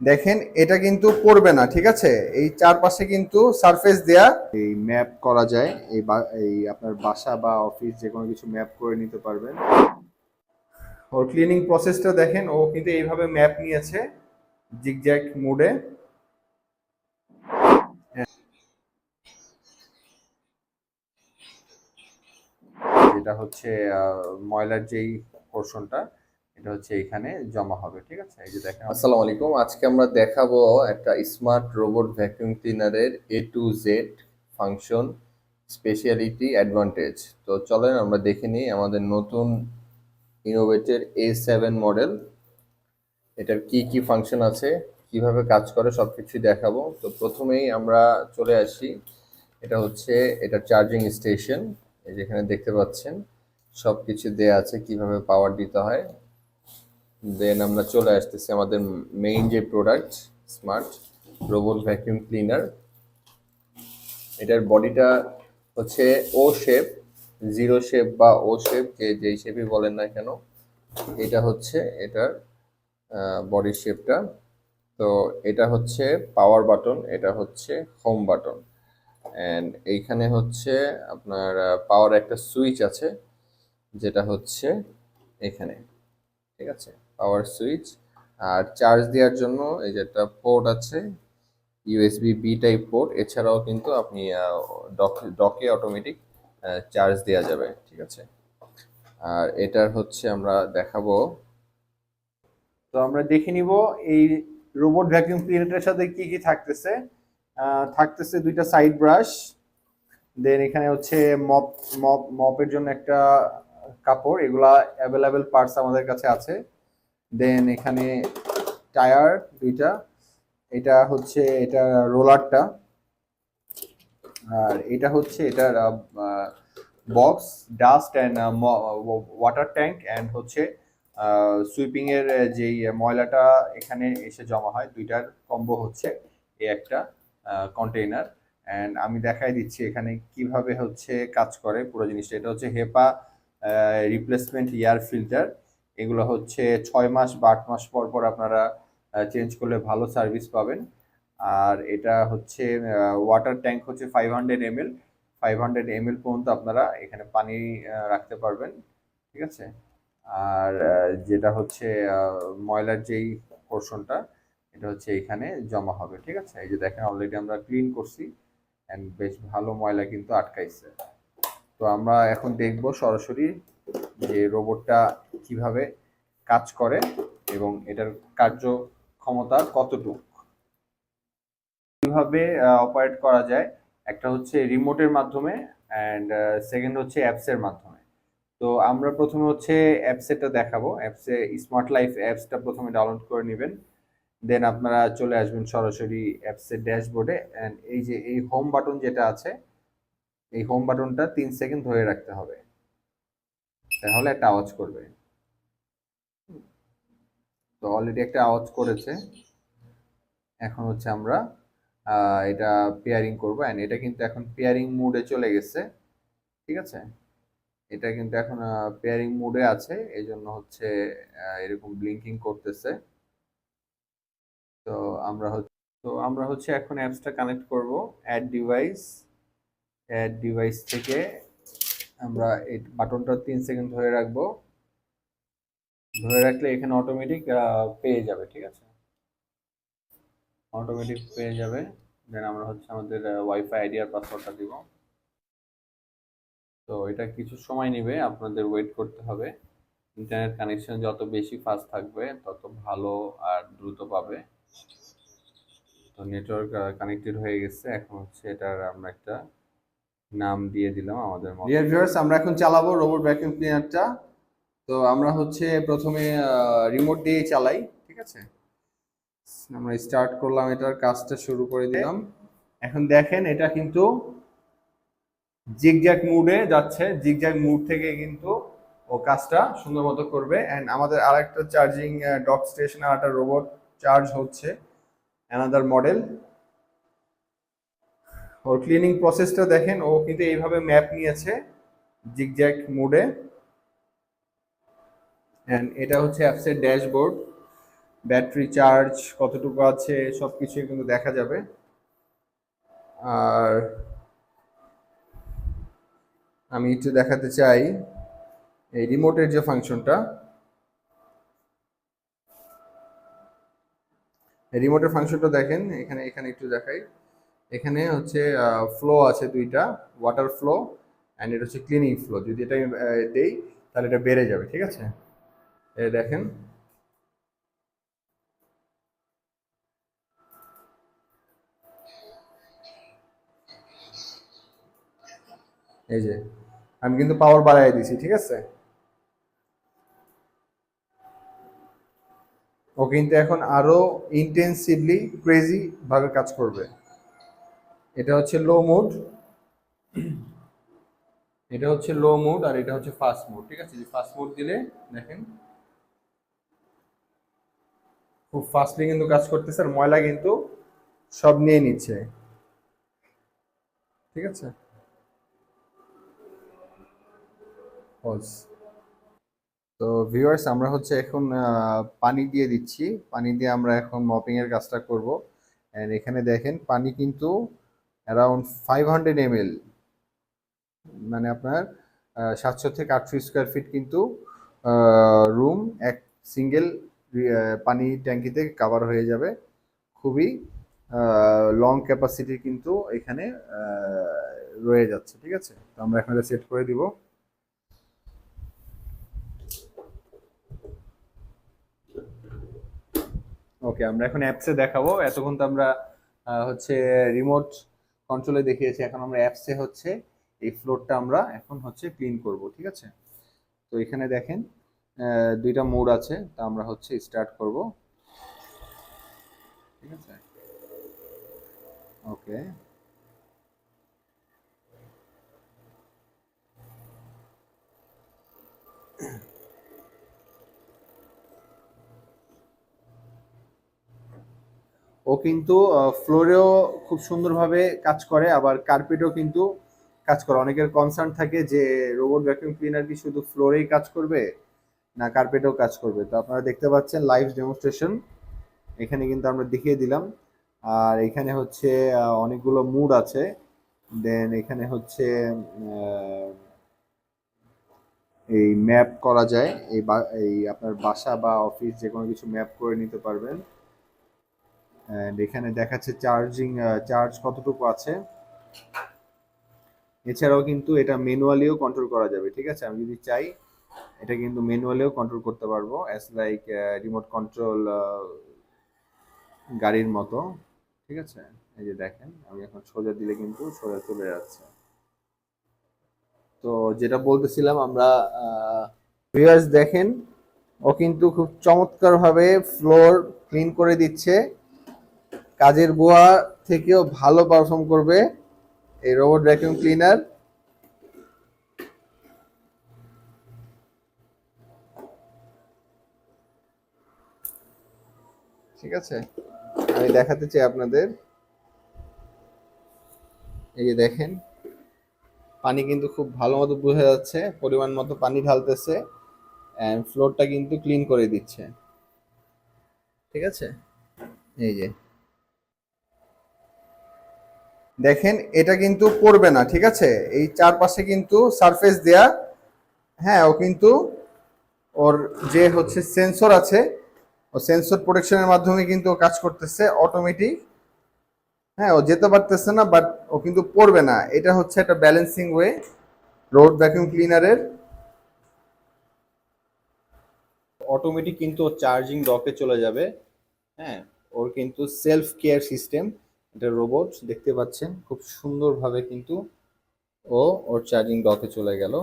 দেখেন, এটা কিন্তু পড়বে না, ঠিক আছে? এই চারপাশে কিন্তু সারফেস দেয়া। এই ম্যাপ করা যায়, এই এই আপনার বাসা বা অফিস যে কোনো কিছু ম্যাপ করে নিতে পারবেন। ওর ক্লিনিং প্রসেসটা দেখেন, ও কিন্তু এইভাবে ম্যাপ নিয়েছে জিগজ্যাগ মোডে যেটা হচ্ছে ময়লার যেই পোর্শনটা এটা হচ্ছে এখানে জমা হবে, ঠিক আছে? এই যে দেখেন আসসালামু আলাইকুম। আজকে আমরা দেখাবো একটা smart robot vacuum ক্লিনারের A to Z function speciality advantage তো চলেন আমরা দেখে নিই আমাদের নতুন ইনোভেটের এ সেভেন মডেল এটার কি কি ফাংশন আছে, কীভাবে কাজ করে সব কিছুই দেখাবো। তো প্রথমেই আমরা চলে আসি। এটা হচ্ছে, এটা চার্জিং স্টেশন এই যেখানে দেখতে পাচ্ছেন সব কিছু দেয়া আছে কীভাবে পাওয়ার দিতে হয়। দেন আমরা চলে আসতেছি আমাদের মেইন যে product smart robot vacuum cleaner এটার বডিটা হচ্ছে ও শেপ জিরো শেপ বা ও শেপ যে যেই শেপই বলেন না কেন, এটা হচ্ছে এটার বডি শেপটা তো এটা হচ্ছে পাওয়ার বাটন এটা হচ্ছে হোম বাটন অ্যান্ড এইখানে হচ্ছে আপনার পাওয়ার একটা সুইচ আছে, যেটা হচ্ছে এখানে। ঠিক আছে? পাওয়ার সুইচ আর চার্জ দেওয়ার জন্য এই যে একটা পোর্ট আছে ইউএসবি বি টাইপ পোর্ট এছাড়াও কিন্তু আপনি ডক ডকে অটোমেটিক চার্জ দেওয়া যাবে, ঠিক আছে? আর এটার হচ্ছে আমরা দেখাবো। তো আমরা দেখে নিব এই রোবট ভ্যাকিউম ক্লিনারের সাথে কি কি থাকতেছে। থাকতেছে দুইটা সাইড ব্রাশ দেন এখানে হচ্ছে মপ মপ মপের জন্য একটা কাপড়, এগুলা অ্যাভেলেবেল পার্টস আমাদের কাছে আছে। দেন এখানে টায়ার দুইটা, এটা হচ্ছে, এটা রোলারটা আর এটা হচ্ছে, এটার box dust and water tank and হচ্ছে সুইপিং এর যেই ময়লাটা এখানে এসে জমা হয়, দুইটার কম্বো হচ্ছে, এই একটা কন্টেইনার অ্যান্ড আমি দেখাই দিচ্ছি এখানে কীভাবে হচ্ছে কাজ করে পুরো জিনিসটা। এটা হচ্ছে হেপা রিপ্লেসমেন্ট এয়ার ফিল্টার এগুলো হচ্ছে ছয় মাস বা আট মাস পর পর আপনারা চেঞ্জ করলে ভালো সার্ভিস পাবেন। আর এটা হচ্ছে ওয়াটার ট্যাঙ্ক হচ্ছে five hundred M L five hundred M L পর্যন্ত আপনারা এখানে পানি রাখতে পারবেন, ঠিক আছে? আর যেটা হচ্ছে ময়লার যেই পোর্শনটা এটা হচ্ছে এখানে জমা হবে, ঠিক আছে? এই যে দেখেন অলরেডি আমরা ক্লিন করছি অ্যান্ড বেশ ভালো ময়লা কিন্তু আটকাইছে। তো আমরা এখন দেখব সরাসরি যে রোবটটা কীভাবে কাজ করে এবং এটার কার্যক্ষমতা কতটুকু। কীভাবে অপারেট করা যায়, একটা হচ্ছে রিমোটের মাধ্যমে অ্যান্ড সেকেন্ড হচ্ছে অ্যাপসের মাধ্যমে। তো আমরা প্রথমে হচ্ছে অ্যাপসেটা দেখাবো। অ্যাপসে স্মার্ট লাইফ অ্যাপসটা প্রথমে ডাউনলোড করে নেবেন। দেন আপনারা চলে আসবেন সরাসরি অ্যাপসের ড্যাশবোর্ডে অ্যান্ড এই যে, এই হোম বাটন যেটা আছে, এই হোম বাটনটা তিন সেকেন্ড ধরে রাখতে হবে। তাহলে একটা আওয়াজ করবে। তো অলরেডি একটা আওয়াজ করেছে। এখন হচ্ছে আমরা এটা পেয়ারিং করব। অ্যান্ড এটা কিন্তু এখন পেয়ারিং মুডে চলে গেছে। ঠিক আছে? এটা কিন্তু এখন পেয়ারিং মুডে আছে। এই জন্য হচ্ছে এরকম ব্লিঙ্কিং করতেছে। তো আমরা হচ্ছে, তো আমরা হচ্ছে এখন অ্যাপসটা কানেক্ট করব। অ্যাড ডিভাইস অ্যাড ডিভাইস থেকে আমরা এই বাটনটা তিন সেকেন্ড ধরে রাখব। ধরে রাখলে এখানে অটোমেটিক পেয়ে যাবে, ঠিক আছে? অটোমেটিক পেয়ে যাবে। দেন আমরা হচ্ছে আমাদের ওয়াইফাই আইডি আর পাসওয়ার্ডটা দিব। তো এটা কিছু সময় নেবে, আপনাদের ওয়েট করতে হবে। ইন্টারনেট কানেকশন যত বেশি ফাস্ট থাকবে, তত ভালো আর দ্রুত পাবে। তো নেটওয়ার্ক কানেক্টেড হয়ে গেছে। এখন হচ্ছে এটার আমরা একটা নাম দিয়ে দিলাম আমাদের ডিয়ার ভিউয়ার্স আমরা এখন চালাবো রোবট ভ্যাকুয়াম ক্লিনারটা তো আমরা হচ্ছে প্রথমে রিমোট দিয়ে চালাই, ঠিক আছে? আমরা স্টার্ট করলাম এটার কাজটা শুরু করে দিলাম। এখন দেখেন, এটা কিন্তু জিগজ্যাগ মুডে যাচ্ছে। জিগজ্যাগ মুড থেকে কিন্তু ও কাজটা সুন্দর মতো করবে। এন্ড আমাদের আরেকটা চার্জিং ডক স্টেশন আর একটা রোবট চার্জ হচ্ছে। অ্যানাদার মডেল ওর ক্লিনিং প্রসেসটা দেখেন, ও কিন্তু এইভাবে ম্যাপ নিয়েছে জিগজ্যাগ মুডে এন্ড এটা হচ্ছে অ্যাপসের ড্যাশবোর্ড ব্যাটারি চার্জ কতটুকু আছে সব কিছুই কিন্তু দেখা যাবে। আর আমি একটু দেখাতে চাই এই রিমোটের যে ফাংশনটা রিমোটের ফাংশনটা দেখেন, এখানে এখানে একটু দেখাই। এখানে হচ্ছে ফ্লো আছে দুইটা ওয়াটার ফ্লো অ্যান্ড এটা হচ্ছে ক্লিনিং ফ্লো যদি এটা দেই, তাহলে এটা বেড়ে যাবে, ঠিক আছে? এই দেখেন। এই যে, আমি কিন্তু পাওয়ার বাড়াই দিছি, ঠিক আছে? ও কিন্তু এখন আরও ইন্টেন্সিভলি ক্রেজি ভাবে কাজ করবে। এটা হচ্ছে লো মোড এটা হচ্ছে লো মোড আর এটা হচ্ছে ফাস্ট মোড ঠিক আছে? যে ফাস্ট মোড দিলে, দেখেন, খুব ফাস্টলি কিন্তু কাজ করতেছে আর ময়লা কিন্তু সব নিয়ে নিচ্ছে, ঠিক আছে? তো ভিউয়ার্স আমরা হচ্ছে এখন পানি দিয়ে দিচ্ছি, পানি দিয়ে আমরা এখন মপিং এর কাজটা করব। এখানে দেখেন, পানি কিন্তু অ্যারাউন্ড ফাইভ হান্ড্রেড এম মানে আপনার সাতশো থেকে আটশো স্কোয়ার ফিট কিন্তু রুম এক সিঙ্গেল পানি ট্যাঙ্কিতে কাভার হয়ে যাবে। খুবই লং ক্যাপাসিটি কিন্তু এখানে রয়ে যাচ্ছে, ঠিক আছে? তো আমরা এখন সেট করে দিব। ওকে আমরা এখন অ্যাপসে দেখাবো। এতক্ষণ তো আমরা হচ্ছে রিমোট কন্ট্রোলে দেখিয়েছি, এখন আমরা অ্যাপসে হচ্ছে এই ফ্লোরটা আমরা এখন হচ্ছে ক্লিন করব, ঠিক আছে? তো এখানে দেখেন দুইটা মোড আছে, তা আমরা হচ্ছে স্টার্ট করব। ঠিক আছে? ওকে ও কিন্তু ফ্লোরেও খুব সুন্দরভাবে কাজ করে, আবার কার্পেটও কিন্তু কাজ করে। অনেকের কনসার্ন থাকে যে রোবট ভ্যাকুয়াম ক্লিনার কি শুধু ফ্লোরেই কাজ করবে, না কার্পেটেও কাজ করবে? তো আপনারা দেখতে পাচ্ছেন লাইভ ডেমনস্ট্রেশন এখানে কিন্তু আমরা দেখিয়ে দিলাম। আর এখানে হচ্ছে অনেকগুলো মুড আছে। দেন এখানে হচ্ছে এই ম্যাপ করা যায়। এই এই আপনার বাসা বা অফিস যে কোনো কিছু ম্যাপ করে নিতে পারবেন। এখানে দেখাচ্ছে চার্জিং চার্জ কতটুকু আছে। এছাড়াও কিন্তু এটা ম্যানুয়ালিও কন্ট্রোল করা যাবে, ঠিক আছে? আমি যদি চাই, এটা কিন্তু ম্যানুয়ালিও কন্ট্রোল করতে পারব অ্যাজ লাইক রিমোট কন্ট্রোল গাড়ির মতো, ঠিক আছে? এই যে দেখেন, আমি এখন সোজা দিলে কিন্তু সোজা চলে যাচ্ছে। তো যেটা বলতেছিলাম আমরা ভিউয়ার্স দেখেন, ও কিন্তু খুব চমৎকারভাবে ফ্লোর ক্লিন করে দিচ্ছে। কাজের বুয়া থেকেও ভালো পারফর্ম করবে এই রোবট ভ্যাকিউম ক্লিনার ঠিক আছে? আমি দেখাতে চাই আপনাদের। এই যে দেখেন, পানি কিন্তু খুব ভালো মতো বোঝা যাচ্ছে, পরিমাণ মতো পানি ঢালতেছে অ্যান্ড ফ্লোরটা কিন্তু ক্লিন করে দিচ্ছে। ঠিক আছে? এই যে দেখেন, এটা কিন্তু পড়বে না, ঠিক আছে? এই চারপাশে কিন্তু সারফেস দেয়া হ্যাঁ ও কিন্তু ওর যে হচ্ছে সেন্সর আছে, ও সেন্সর প্রোটেকশনের মাধ্যমে কিন্তু ও কাজ করতেছে অটোমেটিক হ্যাঁ ও যেতে পারতেছে না বাট ও কিন্তু পড়বে না। এটা হচ্ছে একটা ব্যালেন্সিং ওয়ে রোড ভ্যাকুয়াম ক্লিনারের অটোমেটিক কিন্তু চার্জিং ডকে চলে যাবে হ্যাঁ? ওর কিন্তু সেলফ কেয়ার সিস্টেম এটা রোবট দেখতে পাচ্ছেন খুব সুন্দরভাবে কিন্তু ও ওর চার্জিং ডকে চলে গেল।